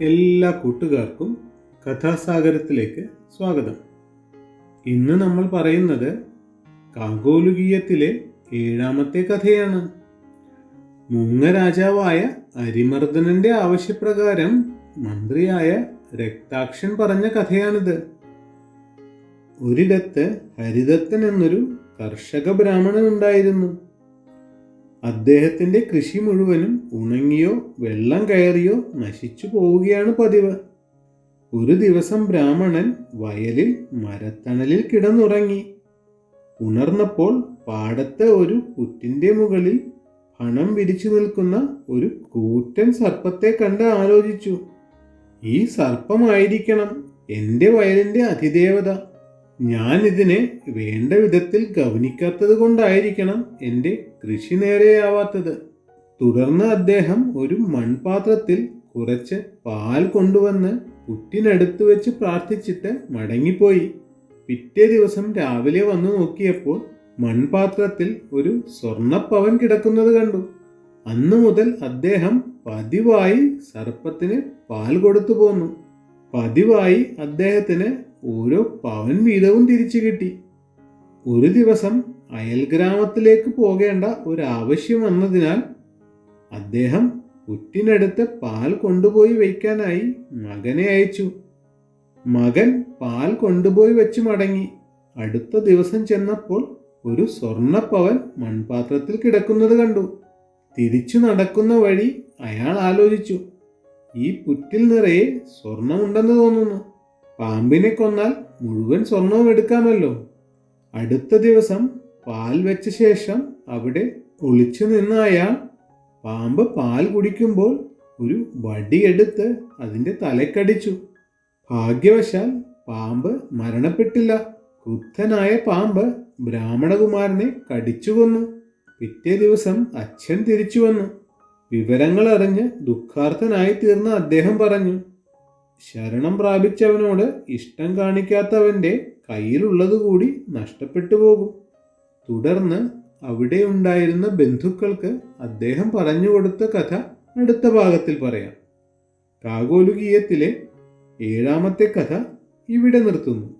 എല്ലാ കൂട്ടുകാർക്കും കഥാസാഗരത്തിലേക്ക് സ്വാഗതം. ഇന്ന് നമ്മൾ പറയുന്നത് കാഗോലുകീയത്തിലെ ഏഴാമത്തെ കഥയാണ്. മുങ്ങ രാജാവായ അരിമർദ്ദനന്റെ ആവശ്യപ്രകാരം മന്ത്രിയായ രക്താക്ഷൻ പറഞ്ഞ കഥയാണിത്. ഒരിടത്ത് ഹരിദത്തൻ എന്നൊരു കർഷക ബ്രാഹ്മണൻ ഉണ്ടായിരുന്നു. അദ്ദേഹത്തിന്റെ കൃഷി മുഴുവനും ഉണങ്ങിയോ വെള്ളം കയറിയോ നശിച്ചു പോവുകയാണ് പതിവ്. ഒരു ദിവസം ബ്രാഹ്മണൻ വയലിൽ മരത്തണലിൽ കിടന്നുറങ്ങി. ഉണർന്നപ്പോൾ പാടത്തെ ഒരു പുറ്റിന്റെ മുകളിൽ പണം വിരിച്ചു നിൽക്കുന്ന ഒരു കൂറ്റൻ സർപ്പത്തെ കണ്ട് ആലോചിച്ചു. ഈ സർപ്പമായിരിക്കണം എന്റെ വയലിന്റെ അതിദേവത ഞാൻ ഇതിനെ വേണ്ട വിധത്തിൽ ഗവനിക്കാത്തത് കൊണ്ടായിരിക്കണം എന്റെ കൃഷി നേരെയാവാത്തത്. തുടർന്ന് അദ്ദേഹം ഒരു മൺപാത്രത്തിൽ കുറച്ച് പാൽ കൊണ്ടുവന്ന് പുറ്റിനടുത്ത് വെച്ച് പ്രാർത്ഥിച്ചിട്ട് മടങ്ങിപ്പോയി. പിറ്റേ ദിവസം രാവിലെ വന്നു നോക്കിയപ്പോൾ മൺപാത്രത്തിൽ ഒരു സ്വർണപ്പവൻ കിടക്കുന്നത് കണ്ടു. അന്നു മുതൽ അദ്ദേഹം പതിവായി സർപ്പത്തിന് പാൽ കൊടുത്തു പോന്നു. പതിവായി അദ്ദേഹത്തിന് ഓരോ പവൻ വീതവും തിരിച്ചു കിട്ടി. ഒരു ദിവസം അയൽ ഗ്രാമത്തിലേക്ക് പോകേണ്ട ഒരു ആവശ്യം വന്നതിനാൽ അദ്ദേഹം പുറ്റിനടുത്ത് പാൽ കൊണ്ടുപോയി വയ്ക്കാനായി മകനെ അയച്ചു. മകൻ പാൽ കൊണ്ടുപോയി വെച്ച് മടങ്ങി. അടുത്ത ദിവസം ചെന്നപ്പോൾ ഒരു സ്വർണപ്പവൻ മൺപാത്രത്തിൽ കിടക്കുന്നത് കണ്ടു. തിരിച്ചു നടക്കുന്ന വഴി അയാൾ ആലോചിച്ചു. ഈ പുറ്റിൽ നിറയെ സ്വർണമുണ്ടെന്ന് തോന്നുന്നു. പാമ്പിനെ കൊന്നാൽ മുഴുവൻ സ്വർണവും എടുക്കാമല്ലോ. അടുത്ത ദിവസം പാൽ വെച്ച ശേഷം അവിടെ ഒളിച്ചു നിന്ന അയാൾ പാമ്പ് പാൽ കുടിക്കുമ്പോൾ ഒരു വടിയെടുത്ത് അതിന്റെ തലക്കടിച്ചു. ഭാഗ്യവശാൽ പാമ്പ് മരണപ്പെട്ടില്ല. ക്രുദ്ധനായ പാമ്പ് ബ്രാഹ്മണകുമാരനെ കടിച്ചു കൊന്നു. പിറ്റേ ദിവസം അച്ഛൻ തിരിച്ചു വന്നു. വിവരങ്ങൾ അറിഞ്ഞ് ദുഃഖാർത്ഥനായി തീർന്ന അദ്ദേഹം പറഞ്ഞു ശരണം പ്രാപിച്ചവനോട് ഇഷ്ടം കാണിക്കാത്തവന്റെ കയ്യിലുള്ളത് കൂടി നഷ്ടപ്പെട്ടു പോകും. തുടർന്ന് അവിടെ ഉണ്ടായിരുന്ന ബന്ധുക്കൾക്ക് അദ്ദേഹം പറഞ്ഞു കൊടുത്ത കഥ അടുത്ത ഭാഗത്തിൽ പറയാം. കാഗോലുകീയത്തിലെ ഏഴാമത്തെ കഥ ഇവിടെ നിർത്തുന്നു.